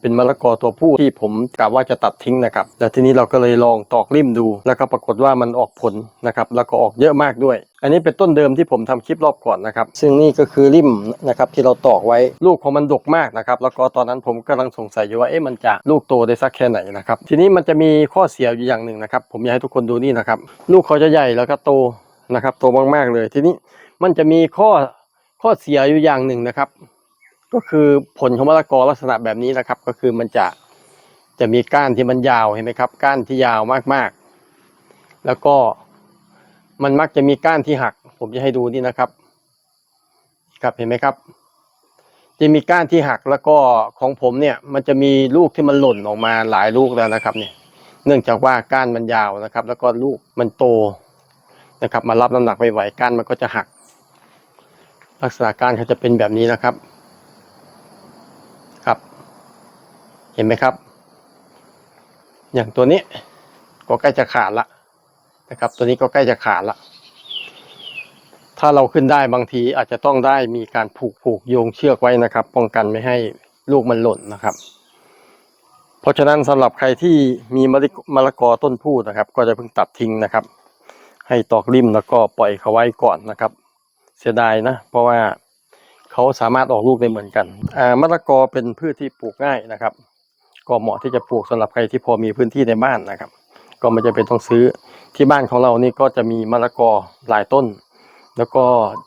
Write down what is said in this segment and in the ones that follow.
เป็นมะละกอตัวผู้ที่ผมกะว่าจะตัดทิ้งนะครับ แล้วทีนี้เราก็เลยลองตอกริมดู แล้วก็ปรากฏว่ามันออกผลนะครับ แล้วก็ออกเยอะมากด้วย อันนี้เป็นต้นเดิมที่ผมทำคลิปรอบก่อนนะครับ ซึ่งนี่ก็คือริมนะครับที่เราตอกไว้ ลูกของมันดกมากนะครับ แล้วก็ตอนนั้นผมกำลังสงสัยอยู่ว่า เอ๊ะมันจะลูกโตได้สักแค่ไหนนะครับ ทีนี้มันจะมีข้อเสียอยู่อย่างหนึ่งนะครับ ผมอยากให้ทุกคนดูนี่นะครับ ลูกเขาจะใหญ่แล้วก็โตนะครับ โตมากๆเลย ทีนี้มันจะมีข้อข้อเสียอยู่อย่างหนึ่งนะครับ ก็คือผลของมะละกอลักษณะแบบนี้นะครับ ก็คือมันจะจะมีก้านที่มันยาวเห็นไหมครับ ก้านที่ยาวมากๆ แล้วก็มันมักจะมีก้านที่หัก ผมจะให้ดูนี่นะครับ ครับเห็นไหมครับ จะมีก้านที่หักแล้วก็ของผมเนี่ย มันจะมีลูกที่มันหล่นออกมาหลายลูกแล้วนะครับ เนี่ย เนื่องจากว่าก้านมันยาวนะครับ แล้วก็ลูกมันโตนะครับ มารับน้ำหนักไม่ไหวก้านมันก็จะหัก ลักษณะก้านเขาจะเป็นแบบนี้นะครับ เห็นไหมครับ อย่างตัวนี้ก็ใกล้จะขาดละนะครับ ตัวนี้ก็ใกล้จะขาดละถ้าเราขึ้นได้บางทีอาจจะต้องได้มีการผูกผูกโยงเชือกไว้นะครับ ป้องกันไม่ให้ลูกมันหล่นนะครับ เพราะฉะนั้นสำหรับใครที่มีมะลมะละกอต้นพูนะครับ ก็จะเพิ่งตัดทิ้งนะครับ ให้ตอกริมแล้วก็ปล่อยเขาไว้ก่อนนะครับ เสียดายนะ เพราะว่าเขาสามารถออกลูกได้เหมือนกันมะละกอเป็นพืชที่ปลูกง่ายนะครับ ก็เหมาะที่จะปลูกสำหรับใครที่พอมีพื้นที่ในบ้านนะครับ ก็ไม่จำเป็นต้องซื้อที่บ้านของเรานี่ก็จะมีมะละกอหลายต้น แล้วก็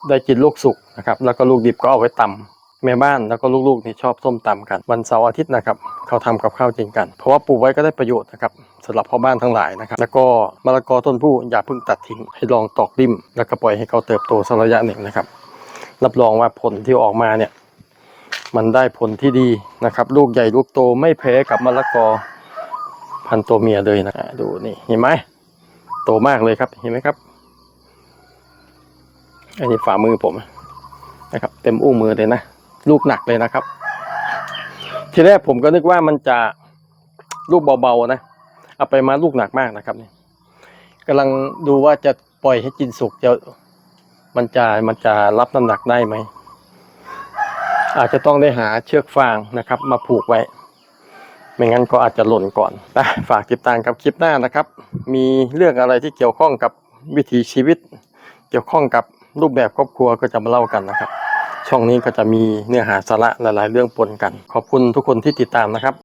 ได้กินลูกสุกนะครับ แล้วก็ลูกดิบก็เอาไว้ตำแม่บ้านแล้วก็ลูกๆนี่ชอบส้มตำกัน วันเสาร์อาทิตย์นะครับเขาทำกับข้าวจริงกัน เพราะว่าปลูกไว้ก็ได้ประโยชน์นะครับสำหรับพ่อบ้านทั้งหลายนะครับ แล้วก็มะละกอต้นผู้อย่าเพิ่งตัดทิ้งให้ลองตอกริม แล้วก็ปล่อยให้เขาเติบโตสักระยะหนึ่งนะครับ รับรองว่าผลที่ออกมาเนี่ย มันได้ผลที่ดีนะครับ ลูกใหญ่ลูกโตไม่แพ้กับมะละกอ พันตัวเมียเลยนะอะดูนี่เห็นไหมโตมากเลยครับเห็นไหมครับอันนี้ฝ่ามือผมนะครับ เต็มอุ้งมือเลยนะลูกหนักเลยนะครับ ทีแรกผมก็นึกว่ามันจะลูกเบาๆนะเอาไปมาลูกหนักมากนะครับนี่กำลังดูว่าจะปล่อยให้กินสุกจะมันจะมันจะรับน้ำหนักได้ไหม อาจจะต้องได้หาเชือกฟางนะครับ มาผูกไว้ ไม่งั้นก็อาจจะหล่นก่อนนะฝากติดตามกับคลิปหน้านะครับ มีเรื่องอะไรที่เกี่ยวข้องกับวิถีชีวิต เกี่ยวข้องกับรูปแบบครอบครัวก็จะมาเล่ากันนะครับ ช่องนี้ก็จะมีเนื้อหาสาระหลาย ๆ เรื่องปนกัน ขอบคุณทุกคนที่ติดตามนะครับ